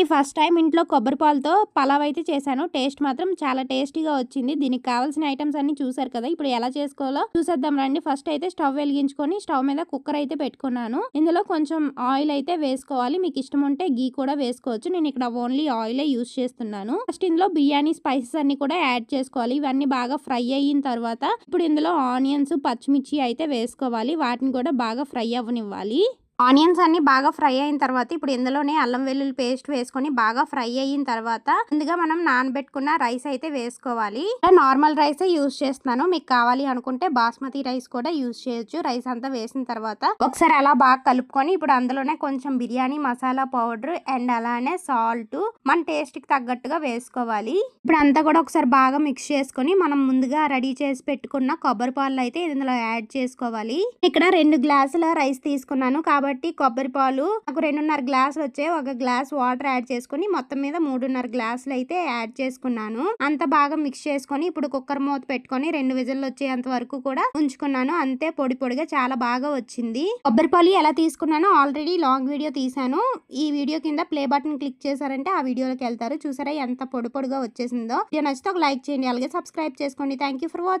ఈ first time ఇంట్లో కొబ్బరి పాలతో పలావ్ అయితే చేశాను. టేస్ట్ మాత్రం చాలా టేస్టీగా వచ్చింది. దీనికి కావాల్సిన ఐటమ్స్ అన్ని చూసారు కదా ఇప్పుడు ఎలా చేసుకోవాలో చూసేద్దాం రండి. ఫస్ట్ అయితే స్టవ్ వెలిగించుకొని స్టవ్ మీద కుక్కర్ అయితే పెట్టుకున్నాను. ఇందులో కొంచెం ఆయిల్ అయితే వేసుకోవాలి. మీకు ఇష్టం ఉంటే గీ కూడా వేసుకోవచ్చు. నేను ఇక్కడ ఓన్లీ ఆయిలే యూస్ చేస్తున్నాను. ఫస్ట్ ఇందులో బిర్యానీ స్పైసెస్ అన్ని కూడా యాడ్ చేసుకోవాలి. ఇవన్నీ బాగా ఫ్రై అయిన తర్వాత ఇప్పుడు ఇందులో ఆనియన్స్ పచ్చిమిర్చి అయితే వేసుకోవాలి. వాటిని కూడా బాగా ఫ్రై అవ్వనివ్వాలి. ఆనియన్స్ అన్ని బాగా ఫ్రై అయిన తర్వాత ఇప్పుడు ఇందులోనే అల్లం వెల్లుల్లి పేస్ట్ వేసుకొని బాగా ఫ్రై అయిన తర్వాత ముందుగా మనం నానబెట్టుకున్న రైస్ అయితే వేసుకోవాలి. నార్మల్ రైస్ యూస్ చేస్తున్నాను. మీకు కావాలి అనుకుంటే బాస్మతి రైస్ కూడా యూస్ చేయొచ్చు. రైస్ అంతా వేసిన తర్వాత ఒకసారి అలా బాగా కలుపుకొని ఇప్పుడు అందులోనే కొంచెం బిర్యానీ మసాలా పౌడర్ అండ్ అలానే సాల్ట్ మన టేస్ట్కి తగ్గట్టుగా వేసుకోవాలి. ఇప్పుడు అంతా కూడా ఒకసారి బాగా మిక్స్ చేసుకొని మనం ముందుగా రెడీ చేసి పెట్టుకున్న కొబ్బరి పాలు అయితే ఇందులో యాడ్ చేసుకోవాలి. ఇక్కడ రెండు గ్లాసుల రైస్ తీసుకున్నాను. కాబట్టి కొబ్బరి పాలు నాకు రెండున్నర గ్లాసులు వచ్చాయి ఒక గ్లాస్ వాటర్ యాడ్ చేసుకుని మొత్తం మీద మూడున్నర గ్లాసులు అయితే యాడ్ చేసుకున్నాను. అంత బాగా మిక్స్ చేసుకొని ఇప్పుడు కుక్కర్ మూత పెట్టుకొని రెండు విజిల్లు వచ్చేంత వరకు కూడా ఉంచుకున్నాను. అంతే పొడి పొడిగా చాలా బాగా వచ్చింది. కొబ్బరి పాలు ఎలా తీసుకున్నానో ఆల్రెడీ లాంగ్ వీడియో తీసాను ఈ వీడియో కింద ప్లే బటన్ క్లిక్ చేశారంటే ఆ వీడియోలోకి వెళ్తారు. చూసారా ఎంత పొడి పొడిగా వచ్చేసిందో. నచ్చితే ఒక లైక్ చేయండి. అలాగే సబ్స్క్రైబ్ చేసుకోండి. Thank for watch